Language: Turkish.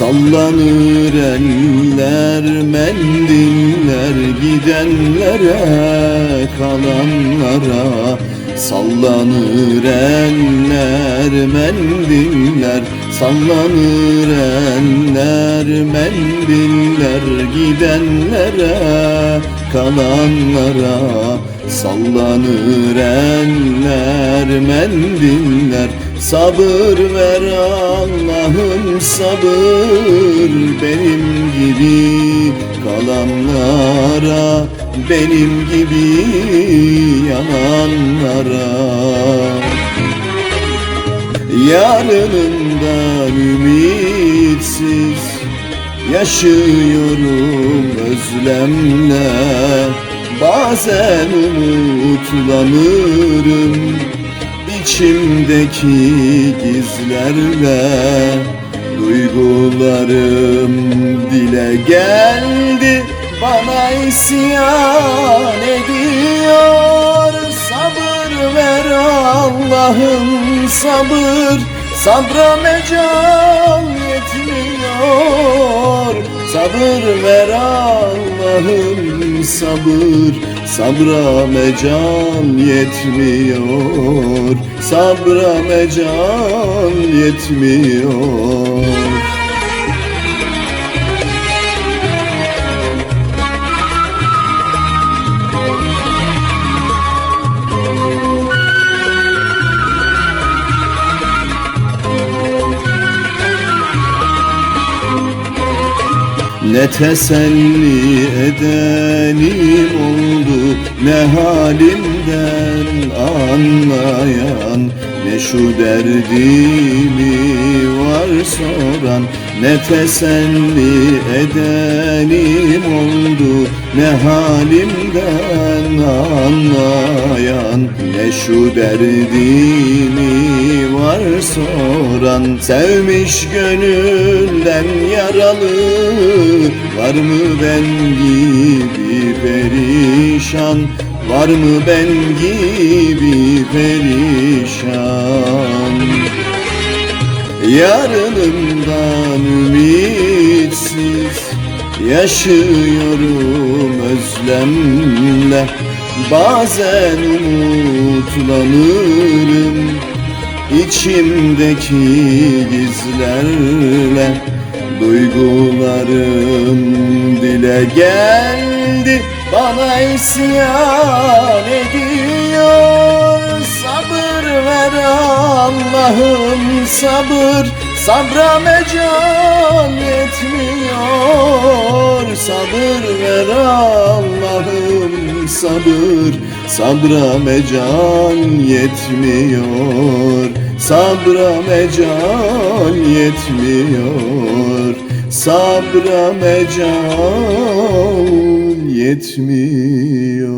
Sallanır eller mendiller gidenlere kalanlara. Sallanır eller mendiller Sallanır eller mendiller gidenlere kalanlara. Sallanır eller mendiller Sabır ver Allah'ım sabır Benim gibi kalanlara Benim gibi yananlara Yarınımdan ümitsiz Yaşıyorum özlemle. Bazen umutlanırım içimdeki gizlerle Duygularım dile geldi. Bana isyan ediyor. Sabır ver Allah'ım sabır. Sabra mecal yetmiyor. Sabır ver Allah'ım sabır Sabra mecal yetmiyor. Sabra mecal yetmiyor Ne teselli edenim oldu Ne halimden anlayan Ne şu derdimi var soran Ne teselli edenim oldu Ne halimden anlayan. Ne şu derdimi var soran Sevmiş gönülden yaralı. Var mı ben gibi perişan Var mı ben gibi perişan? Yarınımdan ümitsiz Yaşıyorum özlemle. Bazen umutlanırım İçimdeki gizlerle. Duygularım dile geldi Bana isyan ediyor. Sabır ver Allah'ım sabır. Sabra mecal yetmiyor. Sabır ver Allah'ım sabır. Sabra mecal yetmiyor. Sabra mecal yetmiyor. Sabra mecal yetmiyor